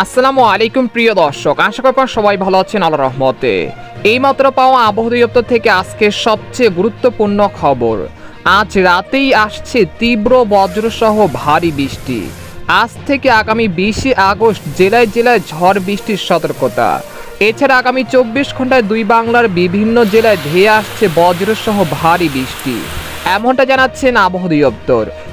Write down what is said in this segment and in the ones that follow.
আসসালামু আলাইকুম, প্রিয় দর্শক। আশা করি সবাই ভালো আছেন আল্লাহ রহমতে। এইমাত্র পাওয়া আবহাওয়া দপ্তর থেকে আজকে সবচেয়ে গুরুত্বপূর্ণ খবর। আজ রাতেই আসছে তীব্র বজ্রসহ ভারী বৃষ্টি। আজ থেকে আগামী বিশে আগস্ট জেলায় জেলায় ঝড় বৃষ্টির সতর্কতা। এছাড়া আগামী চব্বিশ ঘন্টায় দুই বাংলার বিভিন্ন জেলায় ধেয়ে আসছে বজ্রসহ ভারী বৃষ্টি। এমনটা জানাচ্ছেন আবহাওয়া দপ্তর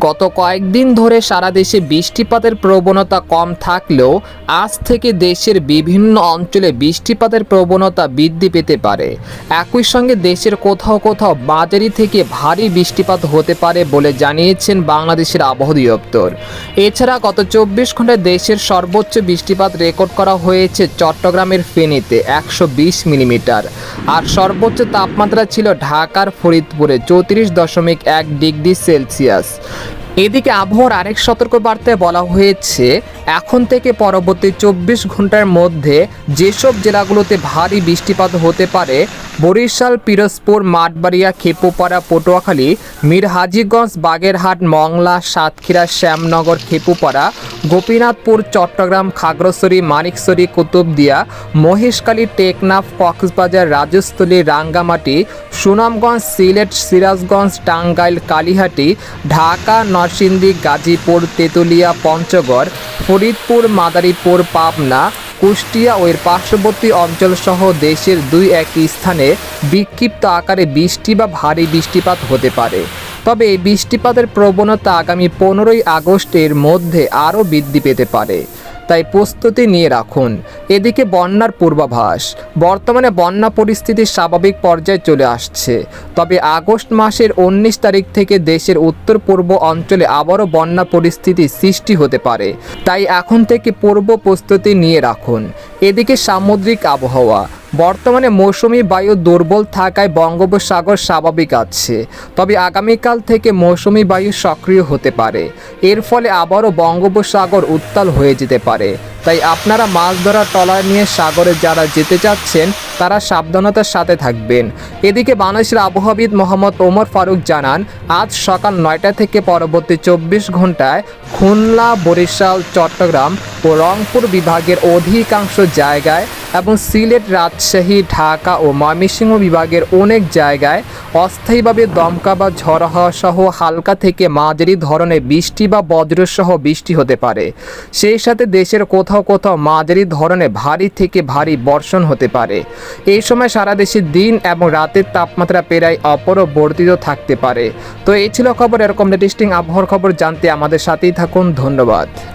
গত কয়েকদিন ধরে সারা দেশে বৃষ্টিপাতের প্রবণতা কম থাকলেও আজ থেকে দেশের বিভিন্ন অঞ্চলে বৃষ্টিপাতের প্রবণতা বৃদ্ধি পেতে পারে। একই সঙ্গে দেশের কোথাও কোথাও মাঝারি থেকে ভারী বৃষ্টিপাত হতে পারে বলে জানিয়েছেন বাংলাদেশের আবহাওয়া দপ্তর এছাড়া গত চব্বিশ ঘন্টায় দেশের সর্বোচ্চ বৃষ্টিপাত রেকর্ড করা হয়েছে চট্টগ্রামের ফেনীতে একশো বিশ মিলিমিটার। আর সর্বোচ্চ তাপমাত্রা ছিল ঢাকার ফরিদপুরে চৌত্রিশ দশমিক এক ডিগ্রি সেলসিয়াস। এদিকে আবহাওয়ার আরেক সতর্কবার্তায় বলা হয়েছে, এখন থেকে পরবর্তী চব্বিশ ঘণ্টার মধ্যে যেসব জেলাগুলোতে ভারী বৃষ্টিপাত হতে পারে, বরিশাল, পিরোজপুর, মাঠবাড়িয়া, খেপুপাড়া, পটুয়াখালী মীর হাজিগঞ্জ বাগেরহাট, মংলা, সাতক্ষীরা, শ্যামনগর, খেপুপাড়া, গোপীনাথপুর, চট্টগ্রাম, খাগড়াছড়ি, মানিকছড়ি, কুতুবদিয়া, মহেশখালী, টেকনাফ, কক্সবাজার, রাজস্থলী, রাঙ্গামাটি, সুনামগঞ্জ, সিলেট, সিরাজগঞ্জ, টাঙ্গাইল, কালিহাটি, ঢাকা নরসিংদী, গাজীপুর, তেতুলিয়া, পঞ্চগড়, ফরিদপুর, মাদারীপুর, পাবনা, কুষ্টিয়া ও এর পার্শ্ববর্তী অঞ্চলসহ দেশের দুই একটি স্থানে বিক্ষিপ্ত আকারে বৃষ্টি বা ভারী বৃষ্টিপাত হতে পারে। তবে এই বৃষ্টিপাতের প্রবণতা আগামী পনেরোই আগস্টের মধ্যে আরও বৃদ্ধি পেতে পারে। তাই প্রস্তুতি নিয়ে রাখুন। এদিকে বন্যার পূর্বাভাস। বর্তমানে বন্যা পরিস্থিতি স্বাভাবিক পর্যায়ে চলে আসছে। তবে আগস্ট মাসের উনিশ তারিখ থেকে দেশের উত্তর পূর্ব অঞ্চলে আবারও বন্যা পরিস্থিতি সৃষ্টি হতে পারে। তাই এখন থেকে পূর্ব প্রস্তুতি নিয়ে রাখুন। এদিকে সামুদ্রিক আবহাওয়া। বর্তমানে মৌসুমি বায়ু দুর্বল থাকায় বঙ্গোপসাগর স্বাভাবিক আছে, তবে আগামীকাল থেকে মৌসুমি বায়ু সক্রিয় হতে পারে। এর ফলে আবারও বঙ্গোপসাগর উত্তাল হয়ে যেতে পারে। তাই আপনারা মাছ ধরার ট্রলার নিয়ে সাগরে যারা যেতে চাচ্ছেন, তারা সাবধানতার সাথে থাকবেন। এদিকে বাংলাদেশের আবহাওয়াবিদ মোহাম্মদ ওমর ফারুক জানান, আজ সকাল নয়টা থেকে পরবর্তী চব্বিশ ঘন্টায় খুলনা, বরিশাল, চট্টগ্রাম ও রংপুর বিভাগের অধিকাংশ জায়গায় এবং সিলেট, রাজশাহী, ঢাকা ও ময়মনসিংহ বিভাগের অনেক জায়গায় অস্থায়ীভাবে দমকা বা ঝড় হওয়া সহ হালকা থেকে মাঝারি ধরনের বৃষ্টি বা বজ্রসহ বৃষ্টি হতে পারে। সেই সাথে দেশের কোথাও কোথাও মাঝারি ধরনের ভারী থেকে ভারী বর্ষণ হতে পারে। এই সময় সারা দেশে দিন এবং রাতের তাপমাত্রা প্রায় অপরবর্তিত থাকতে পারে। তো এই ছিল খবর, এরকম লেটেস্টিং আবহাওয়ার খবর জানতে আমাদের সাথেই থাকুন। ধন্যবাদ।